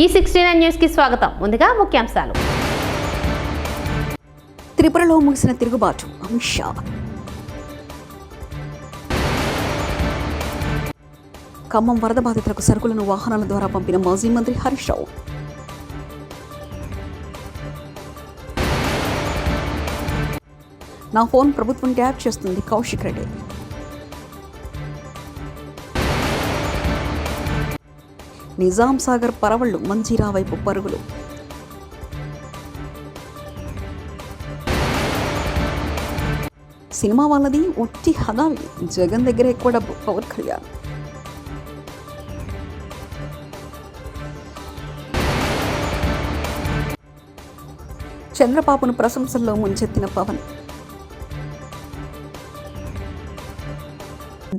ఈ sixty nine న్యూస్కి స్వాగతం. ముందుగా ముఖ్యాంశాలు. త్రిపురలో ముగిసిన తిరుగుబాటు. అమిత్ షా. ఖమ్మం వరద బాధితులకు సరుకులను వాహనాల ద్వారా పంపిన మాజీ మంత్రి హరీష్ రావు. నా ఫోన్ ప్రభుత్వం ట్యాప్ చేస్తుంది కౌశిక్ రెడ్డి. నిజాం సాగర్ పరవళ్ళు మంజీరా వైపు పరుగులు. సినిమా వాళ్ళది ఒట్టి హడావి జగన్ దగ్గర ఎక్కువ డబ్బు పవన్ కళ్యాణ్. చంద్రబాబును ప్రశంసల్లో ముంచెత్తిన పవన్.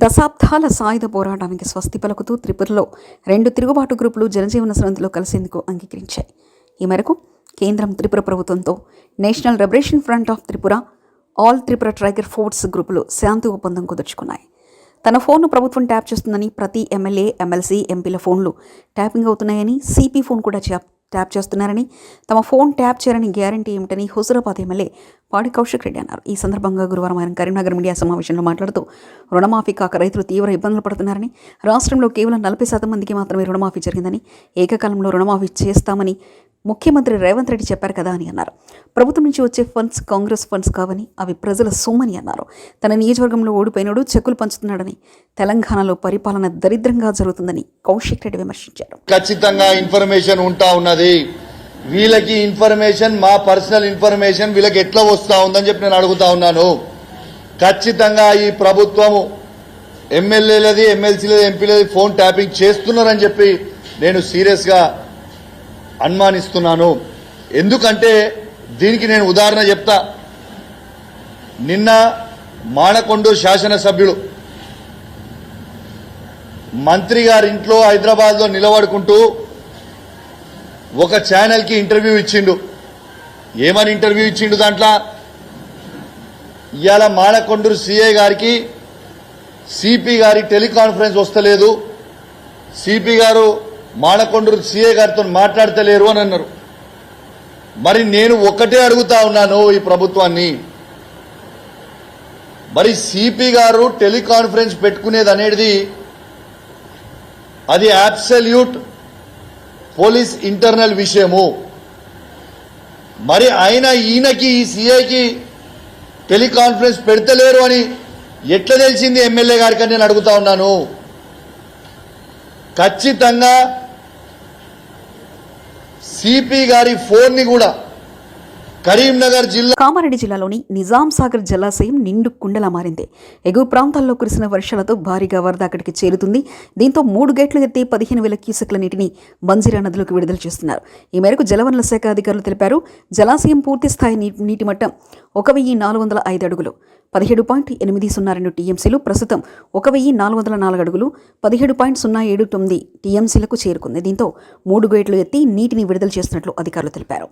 దశాబ్దాల సాయుధ పోరాటానికి స్వస్తి పలుకుతూ త్రిపురలో రెండు తిరుగుబాటు గ్రూపులు జనజీవన స్రవంతిలో కలిసేందుకు అంగీకరించాయి. ఈ మేరకు కేంద్రం త్రిపుర ప్రభుత్వంతో national liberation front of Tripura all Tripura tiger force గ్రూపులు శాంతి ఒప్పందం కుదుర్చుకున్నాయి. తన ఫోన్ను ప్రభుత్వం ట్యాప్ చేస్తుందని ప్రతి ఎమ్మెల్యే ఎమ్మెల్సీ ఎంపీల ఫోన్లు ట్యాపింగ్ అవుతున్నాయని సిపి ఫోన్ కూడా ట్యాప్ చేస్తున్నారని తమ ఫోన్ ట్యాప్ చేయాలని గ్యారంటీ ఏమిటని హుజురాబాద్ ఎమ్మెల్యే పాడి కౌశిక్ రెడ్డి అన్నారు. ఈ సందర్భంగా గురువారం ఆయన కరీంనగర్ మీడియా సమావేశంలో మాట్లాడుతూ రుణమాఫీ కాక రైతులు తీవ్ర ఇబ్బందులు పడుతున్నారని రాష్ట్రంలో కేవలం నలభై శాతం మందికి మాత్రమే రుణమాఫీ జరిగిందని ఏకకాలంలో రుణమాఫీ చేస్తామని ముఖ్యమంత్రి రేవంత్ రెడ్డి చెప్పారు కదా అని అన్నారు. ప్రభుత్వం నుంచి వచ్చే ఫండ్స్ కాంగ్రెస్ ఫండ్స్ కావని అవి ప్రజల సొమ్మని అన్నారు. తన నియోజకవర్గంలో ఓడిపోయినోడు చెక్కులు పంచుతున్నాడని తెలంగాణలో పరిపాలన దరిద్రంగా జరుగుతుందని కౌశిక్ రెడ్డి విమర్శించారు. ఖచ్చితంగా ఇన్ఫర్మేషన్ ఉంటా ఉన్నది. వీళ్ళకి ఇన్ఫర్మేషన్ మా పర్సనల్ ఇన్ఫర్మేషన్ వీళ్ళకి ఎట్లా వస్తా ఉందని చెప్పి నేను అడుగుతా ఉన్నాను. ఖచ్చితంగా ఈ ప్రభుత్వము ఎమ్మెల్యేలది ఎమ్మెల్సీలది ఎంపీలది ఫోన్ ట్యాపింగ్ చేస్తున్నారని చెప్పి నేను సీరియస్గా అనుమానిస్తున్నాను. ఎందుకంటే దీనికి నేను ఉదాహరణ చెప్తా. నిన్న మానకొండ శాసనసభ్యుడు మంత్రి గారి ఇంట్లో హైదరాబాద్లో నిలబడుకుంటూ ఒక ఛానల్కి ఇంటర్వ్యూ ఇచ్చిండు. ఏమని ఇంటర్వ్యూ ఇచ్చిండు దాంట్లో? ఇవాళ మానకొండూరు సిఐ గారికి సిపి గారి టెలికాన్ఫరెన్స్ వస్తలేదు. సిపి గారు మానకొండూరు సిఐ గారితో మాట్లాడతలేరు అని అన్నారు. మరి నేను ఒక్కటే అడుగుతా ఉన్నాను ఈ ప్రభుత్వాన్ని. మరి సిపి గారు టెలికాన్ఫరెన్స్ పెట్టుకునేది అనేది అది అబ్సల్యూట్ పోలీస్ ఇంటర్నల్ విషయము. మరి ఆయన ఈయనకి ఈ సీఐకి టెలికాన్ఫరెన్స్ పెడతలేరు అని ఎట్లా తెలిసింది ఎమ్మెల్యే గారికి నేను అడుగుతా ఉన్నాను. ఖచ్చితంగా సిపి గారి ఫోన్ని కూడా కరీంనగర్ జిల్లా కామారెడ్డి జిల్లాలోని నిజాం సాగర్ జలాశయం నిండు కుండలా మారింది. ఎగువ ప్రాంతాల్లో కురిసిన వర్షాలతో భారీగా వరద అక్కడికి చేరుతుంది. దీంతో మూడు గేట్లు ఎత్తి పదిహేను వేల క్యూసెక్ల నీటిని బంజీరా నదిలోకి విడుదల చేస్తున్నారు. ఈ మేరకు జలవనరుల శాఖ అధికారులు తెలిపారు జలాశయం పూర్తి స్థాయి నీటి మట్టం ఒక వెయ్యి నాలుగు వందల ఐదు అడుగులు పదిహేడు పాయింట్ ఎనిమిది సున్నా రెండు టీఎంసీలు ప్రస్తుతం ఒక వెయ్యి నాలుగు వందల నాలుగు అడుగులు పదిహేడు పాయింట్ సున్నా ఏడు తొమ్మిది టీఎంసీలకు చేరుకుంది. దీంతో మూడు గేట్లు ఎత్తి నీటిని విడుదల చేస్తున్నట్లు అధికారులు తెలిపారు.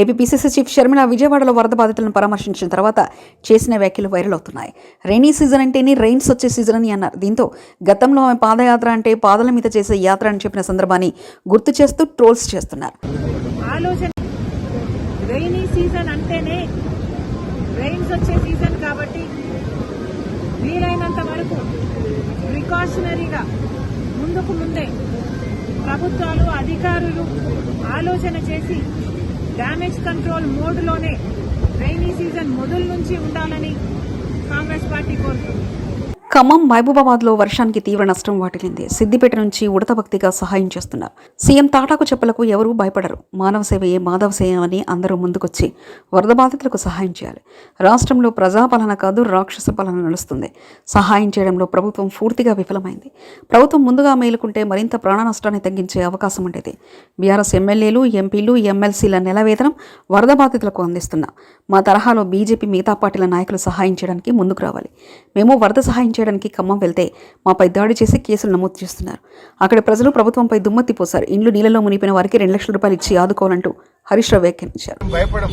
ఏపీపీసీసీ చీఫ్ షర్మిల విజయవాడలో వరద బాధితులను పరామర్శించిన తర్వాత చేసిన వ్యాఖ్యలు వైరల్ అవుతున్నాయి. రైనీ సీజన్ అంటేనే రైన్స్ వచ్చే సీజన్ అని అన్నారు. దీంతో గతంలో ఆమె పాదయాత్ర అంటే పాదల మీద చేసే యాత్ర అని చెప్పిన సందర్భాన్ని గుర్తు చేస్తూ ట్రోల్స్ చేస్తున్నారు. ఆలోచన రైనీ సీజన్ అంటేనే రైన్స్ వచ్చే సీజన్ కాబట్టి వీలైనంత వరకు ప్రికాషనరీగా ముందుకు ముందే ప్రభుత్వాలు అధికారులు ఆలోచన చేసి డ్యామేజ్ కంట్రోల్ మోడ్లోనే రైనీ సీజన్ మొదలు నుంచి ఉండాలని కాంగ్రెస్ పార్టీ కోరుతుంది. ఖమ్మం మహబూబాబాద్లో వర్షానికి తీవ్ర నష్టం వాటిల్లింది. సిద్దిపేట నుంచి ఉడత భక్తిగా సహాయం చేస్తున్నారు. సీఎం తాటాకు చెప్పులకు ఎవరూ భయపడరు. మానవ సేవయే మాధవ సేవ అని అందరూ ముందుకొచ్చి వరద బాధితులకు సహాయం చేయాలి. రాష్ట్రంలో ప్రజాపాలన కాదు రాక్షస పాలన నడుస్తుంది. సహాయం చేయడంలో ప్రభుత్వం పూర్తిగా విఫలమైంది. ప్రభుత్వం ముందుగా మేలుకుంటే మరింత ప్రాణ నష్టాన్ని తగ్గించే అవకాశం ఉండేది. బీఆర్ఎస్ ఎమ్మెల్యేలు ఎంపీలు ఎమ్మెల్సీల నెల వేతనం వరద బాధితులకు అందిస్తున్నాం. మా తరహాలో బీజేపీ మిగతా పార్టీల నాయకులు సహాయం చేయడానికి ముందుకు రావాలి. మేము వరద సహాయం చేయడం చేయడానికి ఖమ్మం వెళ్తే మాపై దాడి చేసి కేసులు నమోదు చేస్తున్నారు. అక్కడ ప్రజలు ప్రభుత్వంపై దుమ్మత్తి పోశారు. ఇండ్లు నీళ్ళలో మునిగిపోయిన వారికి రెండు లక్షల రూపాయలు ఇచ్చి ఆదుకోవాలంటూ హరీష్ రావు వ్యాఖ్యానించారు. భయపడం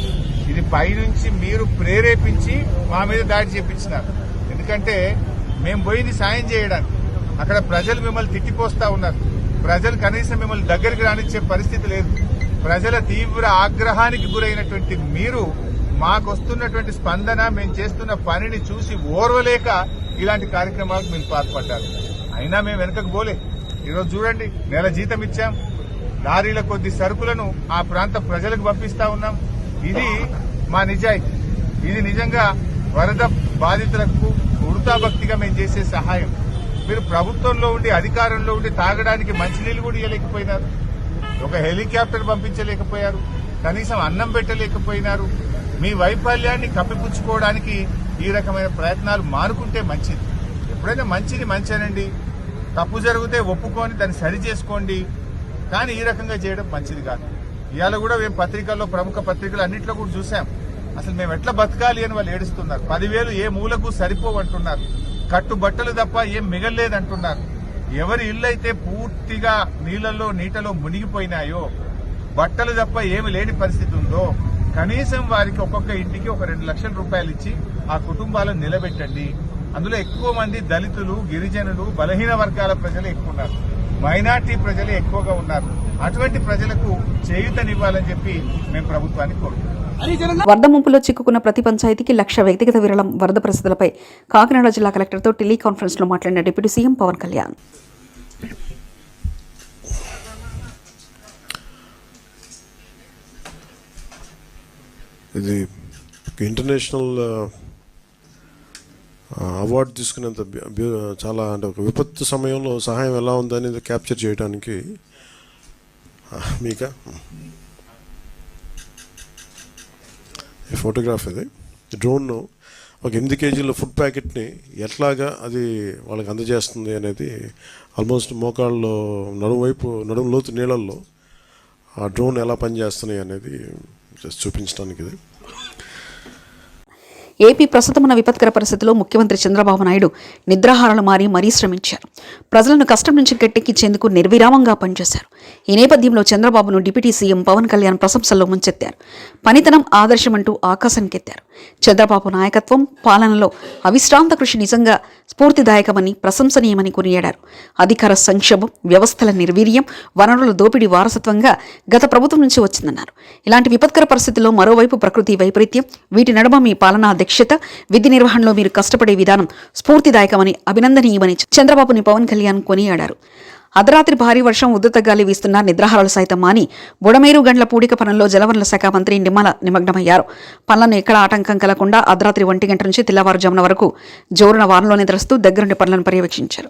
ఇది పైనుంచి మీరు ప్రేరేపించి మా మీద దాడి చేపించినారు. ఎందుకంటే మేము పోయింది సాయం చేయడానికి. అక్కడ ప్రజలు మిమ్మల్ని తిట్టిపోస్తా ఉన్నారు. ప్రజలు కనీసం మిమ్మల్ని దగ్గరికి రానిచ్చే పరిస్థితి లేదు. ప్రజల తీవ్ర ఆగ్రహానికి గురైనటువంటి మీరు మాకు వస్తున్నటువంటి స్పందన మేము చేస్తున్న పనిని చూసి ఓర్వలేక ఇలాంటి కార్యక్రమాలకు మీరు పాల్పడ్డారు. అయినా మేము వెనకకు పోలే. ఈరోజు చూడండి నెల జీతం ఇచ్చాం. లారీల కొద్ది సరుకులను ఆ ప్రాంత ప్రజలకు పంపిస్తా ఉన్నాం. ఇది మా నిజాయితీ. ఇది నిజంగా వరద బాధితులకు ఉడతాభక్తిగా మేము చేసే సహాయం. మీరు ప్రభుత్వంలో ఉండి అధికారంలో ఉండి తాగడానికి మంచినీళ్ళు కూడా ఇవ్వలేకపోయినారు ఒక హెలికాప్టర్ పంపించలేకపోయారు. కనీసం అన్నం పెట్టలేకపోయినారు. మీ వైఫల్యాన్ని కప్పిపుచ్చుకోవడానికి ఈ రకమైన ప్రయత్నాలు మానుకుంటే మంచిది. ఎప్పుడైనా మంచిది మంచేనండి. తప్పు జరిగితే ఒప్పుకొని దాన్ని సరి చేసుకోండి. కానీ ఈ రకంగా చేయడం మంచిది కాదు. ఇవాళ కూడా మేము పత్రికల్లో ప్రముఖ పత్రికలు అన్నింటిలో కూడా చూసాం అసలు మేము ఎట్లా బతకాలి అని వాళ్ళు ఏడుస్తున్నారు. పదివేలు ఏ మూలకు సరిపోవంటున్నారు కట్టు బట్టలు తప్ప ఏం మిగల్లేదంటున్నారు ఎవరి ఇల్లు అయితే పూర్తిగా నీళ్ళలో నీటలో మునిగిపోయినాయో బట్టలు తప్ప ఏమి లేని పరిస్థితి ఉందో కనీసం వారికి ఒక్కొక్క ఇంటికి ఒక రెండు లక్షల రూపాయలు ఇచ్చి ఆ కుటుంబాలను నిలబెట్టండి. అందులో ఎక్కువ మంది దళితులు గిరిజనులు బలహీన వర్గాల ప్రజలు ఎక్కువ ఉన్నారు. మైనార్టీ ప్రజలు ఎక్కువగా ఉన్నారు. అటువంటి ప్రజలకు చేయూతనివ్వాలని చెప్పి మేము ప్రభుత్వాన్ని కోరుతున్నాం వరద ముంపులో చిక్కుకున్న ప్రతి పంచాయతీకి లక్ష వ్యక్తిగత విరాళం వరద పరిస్థితులపై కాకినాడ జిల్లా కలెక్టర్తో టెలికాన్ఫరెన్స్లో మాట్లాడిన డిప్యూటీ సీఎం పవన్ కళ్యాణ్. ఇది ఇంటర్నేషనల్ అవార్డు తీసుకునేంత చాలా అంటే ఒక విపత్తు సమయంలో సహాయం ఎలా ఉందనేది క్యాప్చర్ చేయడానికి మీక? ఈ ఫోటోగ్రాఫ్ ఇది. డ్రోన్ ఒక ఎనిమిది కేజీల ఫుడ్ ప్యాకెట్ని ఎట్లాగా అది వాళ్ళకి అందజేస్తుంది అనేది ఆల్మోస్ట్ మోకాళ్ళలో నడుము వైపు నడుము లోతు నీళ్ళల్లో ఆ డ్రోన్ ఎలా పనిచేస్తున్నాయి అనేది జస్ట్ చూపించడానికి ఇది. ఏపీ ప్రస్తుతం ఉన్న విపత్కర పరిస్థితిలో ముఖ్యమంత్రి చంద్రబాబు నాయుడు నిద్రాహారాలు మారి మరీ శ్రమించారు. ప్రజలను కష్టం నుంచి గట్టెక్కించేందుకు నిర్విరామంగా పనిచేశారు. ఈ నేపథ్యంలో చంద్రబాబును డిప్యూటీ సీఎం పవన్ కళ్యాణ్ ప్రశంసల్లో ముంచెత్తారు. పనితనం ఆదర్శమంటూ ఆకాశానికెత్తారు. చంద్రబాబు నాయకత్వం పాలనలో అవిశ్రాంత కృషి నిజంగా స్ఫూర్తిదాయకమని ప్రశంసనీయమని కొనియాడారు. అధికార సంక్షోభం వ్యవస్థల నిర్వీర్యం వనరుల దోపిడీ వారసత్వంగా గత ప్రభుత్వం నుంచి వచ్చిందన్నారు. ఇలాంటి విపత్కర పరిస్థితుల్లో మరోవైపు ప్రకృతి వైపరీత్యం వీటి నడుమ మీ పాలనా దక్షత విధి నిర్వహణలో మీరు కష్టపడే విధానం స్ఫూర్తిదాయకమని అభినందనీయమని చంద్రబాబుని పవన్ కళ్యాణ్ కొనియాడారు. అర్ధరాత్రి భారీ వర్షం ఉద్ధృత గాలి వీస్తున్న నిద్రాహారాలు సైతం మాని బుడమేరు గండ్ల పూడిక పనుల్లో జలవనరుల శాఖ మంత్రి నిమ్మల నిమగ్నమయ్యారు. పనులను ఎక్కడ ఆటంకం కలగకుండా అర్ధరాత్రి ఒంటి గంట నుంచి తెల్లవారుజామున వరకు జోరున వారంలో నిద్రస్తూ దగ్గరుండి పనులను పర్యవేక్షించారు.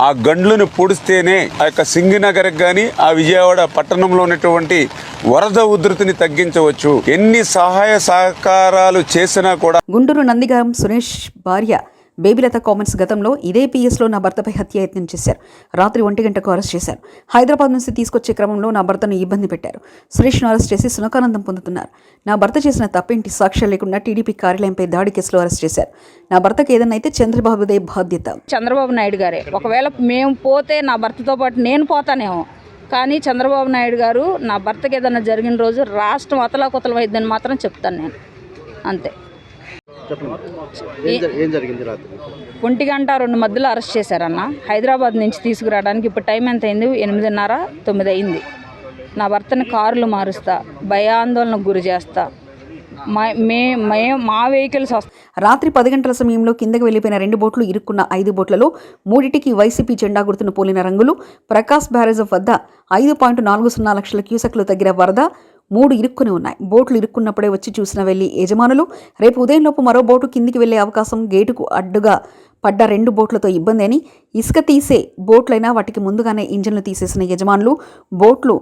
ఆ గండ్లను పొడిస్తేనే ఆ యొక్క సింగినగర్కి కానీ ఆ విజయవాడ పట్టణంలో ఉన్నటువంటి వరద ఉధృతిని తగ్గించవచ్చు. ఎన్ని సహాయ సహకారాలు చేసినా కూడా గుంటూరు నందిగారం సురేష్ భార్య బేబీలత కామెంట్స్ గతంలో ఇదే పిఎస్లో నా భర్తపై హత్యాయత్నం చేశారు. రాత్రి ఒంటి గంటకు అరెస్ట్ చేశారు. హైదరాబాద్ నుంచి తీసుకొచ్చే క్రమంలో నా భర్తను ఇబ్బంది పెట్టారు. సురేష్ను అరెస్ట్ చేసి సునకానందం పొందుతున్నారు. నా భర్త చేసిన తప్పేంటి సాక్ష్యాలు లేకుండా టీడీపీ కార్యాలయంపై దాడి కేసులో అరెస్ట్ చేశారు. నా భర్తకు ఏదైనా అయితే చంద్రబాబుదే బాధ్యత. చంద్రబాబు నాయుడు గారే. ఒకవేళ మేము పోతే నా భర్తతో పాటు నేను పోతానేమో. కానీ చంద్రబాబు నాయుడు గారు నా భర్తకి ఏదైనా జరిగిన రోజు రాష్ట్రం అతలాకుతలం అయిద్దని మాత్రం చెప్తాను నేను. అంతే. ఒంటి గంట రెండు మధ్యలో అరెస్ట్ చేశారన్న. హైదరాబాద్ నుంచి తీసుకురావడానికి ఇప్పుడు టైం ఎంత అయింది? ఎనిమిదిన్నర తొమ్మిది అయింది. నా భర్తని కారులు మారుస్తా భయాందోళనకు గురి చేస్తా. మా మే మే- వెహికల్స్ రాత్రి పది గంటల సమయంలో కిందకి వెళ్ళిపోయిన రెండు బోట్లు ఇరుక్కున్న ఐదు బోట్లలో మూడిటికి వైసీపీ జెండా గుర్తును పోలిన రంగులు ప్రకాశ్ బ్యారేజ్ వద్ద ఐదు పాయింట్ నాలుగు సున్నా లక్షల క్యూసెక్లు తగ్గిన వరద మూడు ఇరుక్కుని ఉన్నాయి. బోట్లు ఇరుక్కున్నప్పుడే వచ్చి చూసిన వెళ్ళి యజమానులు రేపు ఉదయంలోపు మరో బోటు కిందికి వెళ్ళే అవకాశం గేటుకు అడ్డుగా పడ్డ రెండు బోట్లతో ఇబ్బంది అని ఇసుక తీసే బోట్లైనా వాటికి ముందుగానే ఇంజన్లు తీసేసిన యజమానులు బోట్లు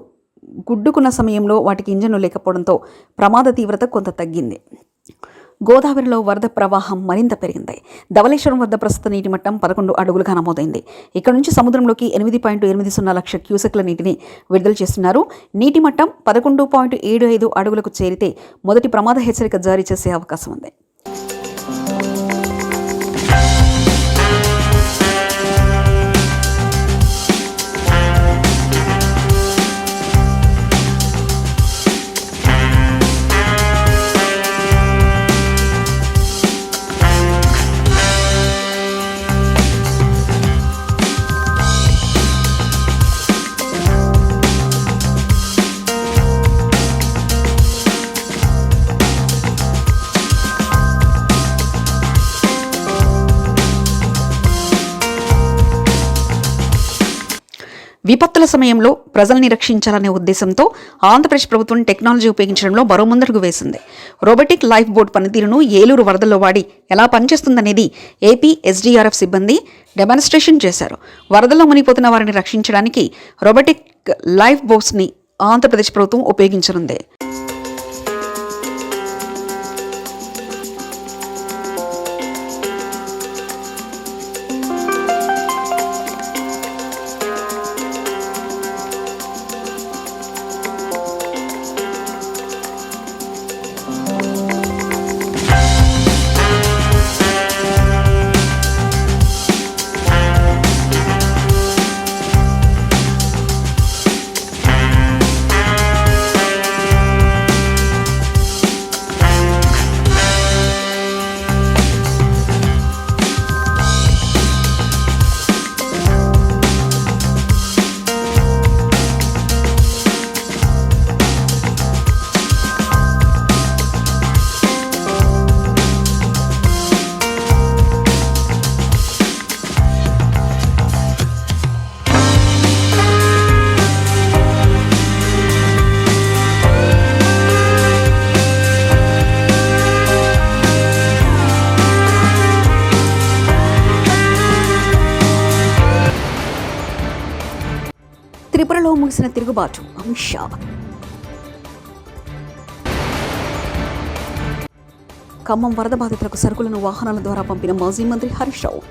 గుడ్డుకున్న సమయంలో వాటికి ఇంజన్లు లేకపోవడంతో ప్రమాద తీవ్రత కొంత తగ్గింది. గోదావరిలో వరద ప్రవాహం మరింత పెరిగింది. ధవళేశ్వరం వద్ద ప్రస్తుత నీటి మట్టం పదకొండు అడుగులుగా నమోదైంది. ఇక్కడ నుంచి సముద్రంలోకి ఎనిమిది పాయింట్ ఎనిమిది సున్నా లక్ష క్యూసెక్ల నీటిని విడుదల చేస్తున్నారు. నీటి మట్టం పదకొండు పాయింట్ ఏడు ఐదు అడుగులకు చేరితే మొదటి ప్రమాద హెచ్చరిక జారీ చేసే అవకాశం ఉంది. విపత్తుల సమయంలో ప్రజల్ని రక్షించాలనే ఉద్దేశంతో ఆంధ్రప్రదేశ్ ప్రభుత్వం టెక్నాలజీ ఉపయోగించడంలో మరో ముందడుగు వేసింది. రోబోటిక్ లైఫ్ బోట్ పనితీరును ఏలూరు వరదల్లో వాడి ఎలా పనిచేస్తుందనేది ఏపీ ఎస్డీఆర్ఎఫ్ సిబ్బంది డెమాన్స్ట్రేషన్ చేశారు. వరదల్లో మునిగిపోతున్న వారిని రక్షించడానికి రోబోటిక్ లైఫ్ బోట్స్ని ఆంధ్రప్రదేశ్ ప్రభుత్వం ఉపయోగించనుంది. త్రిపురలో ముగిసిన తిరుగుబాటు. అమిత్ షా. ఖమ్మం వరద బాధితులకు సరుకులను వాహనాల ద్వారా పంపిన మాజీ మంత్రి హరీష్ రావు.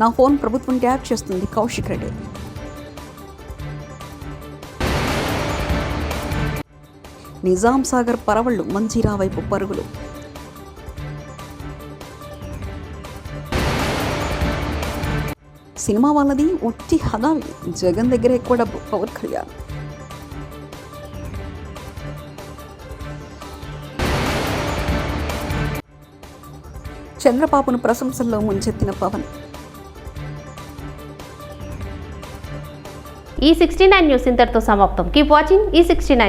నా ఫోన్ ప్రభుత్వం ట్యాప్ చేస్తుంది కౌశిక్ రెడ్డి. నిజాం సాగర్ పరవళ్ళు మంజీరా వైపు పరుగులు. సినిమా వాళ్ళది ఉట్టి హడావి జగన్ దగ్గర ఎక్కువ డబ్బు పవర్ కళ్యాణ్. చంద్రబాబును ప్రశంసల్లో ముంచెత్తిన పవన్. ఈ సిక్స్టీ నైన్ న్యూస్ ఇంతటితో సమాప్తం. కీప్ వాచింగ్ ఈ సిక్స్టీ నైన్